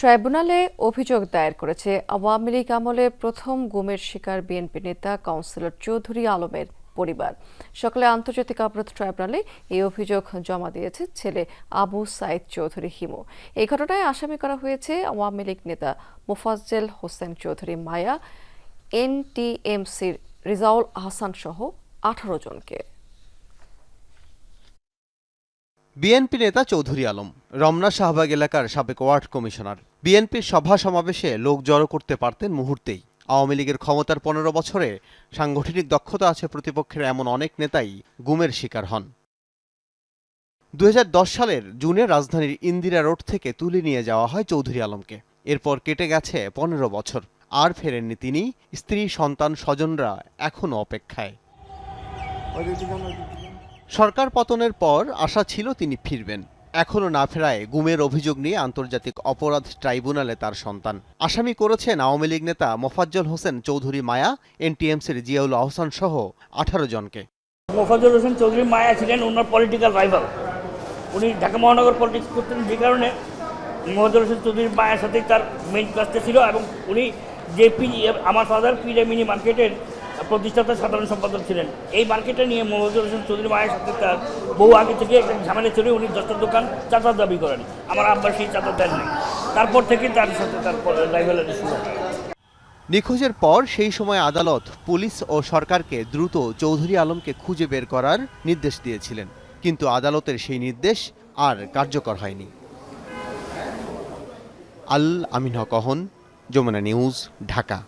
ট্রাইব্যুনালে অভিযোগ দায়ের করেছে আওয়ামী লীগ আমলে প্রথম গুমের শিকার বিএনপি নেতা কাউন্সিলর চৌধুরী আলমের পরিবার। সকালে আন্তর্জাতিক অপরাধ ট্রাইব্যুনালে এই অভিযোগ জমা দিয়েছে ছেলে আবু সাইদ চৌধুরী হিমু। এই ঘটনায় আসামি করা হয়েছে আওয়ামী লীগ নেতা মোফাজ্জেল হোসেন চৌধুরী মায়া, এনটিএমসির রিজাউল আহসান সহ আঠারো জনকে। বিএনপি নেতা চৌধুরী আলম, রমনা শাহবাগ এলাকার সাবেক ওয়ার্ড কমিশনার। বিএনপির সভা সমাবেশে লোক জড়ো করতে পারতেন মুহূর্তেই। আওয়ামী লীগের ক্ষমতার পনেরো বছরে সাংগঠনিক দক্ষতা আছে প্রতিপক্ষের এমন অনেক নেতাই গুমের শিকার হন। দু হাজার দশ সালের জুনে রাজধানীর ইন্দিরা রোড থেকে তুলে নিয়ে যাওয়া হয় চৌধুরী আলমকে। এরপর কেটে গেছে পনেরো বছর। আর ফেরেননি তিনি, স্ত্রী, সন্তান, স্বজনরা এখনও অপেক্ষায়। সরকার পতনের পর আশা ছিল তিনি ফিরবেন। এখনও না ফেরায় গুমের অভিযোগ নিয়ে আন্তর্জাতিক অপরাধ ট্রাইব্যুনালে তার সন্তান। আসামি করেছেন আওয়ামী লীগ নেতা মোফাজ্জল হোসেন চৌধুরী মায়া, এনটিএমসির জিয়াউল আহসান সহ আঠারো জনকে। মোফাজ্জল হোসেন চৌধুরী মায়া ছিলেন ওনার পলিটিক্যাল রাইভাল উনি ঢাকা মহানগর পলিটিক্স করতেন যে কারণে মোফাজুল হোসেন চৌধুরী মায়ের সাথেই তার মেইন কাজটা ছিল এবং উনি যে পি আমার ফাদার মিনি মার্কেটের প্রতিষ্ঠাতা সাধারণ সম্পাদক ছিলেন। এই মার্কেটে নিয়ে মোহাম্মদুল হোসেন চৌধুরী মায়ের সাথে তার বহু আগে থেকে একটা ঝামেলা চলে উনি দশটার দোকান চাঁদার দাবি করেন। আমার আব্বা সেই চাঁদা দেন তারপর থেকে তার সাথে তার রাইভালারি শুরু হয়। নিখোঁজের পর সেই সময় আদালত পুলিশ ও সরকারকে দ্রুত চৌধুরী আলমকে খুঁজে বের করার নির্দেশ দিয়েছিলেন। কিন্তু আদালতের সেই নির্দেশ আর কার্যকর হয়নি। আল আমিন হক অহন, যমুনা নিউজ, ঢাকা।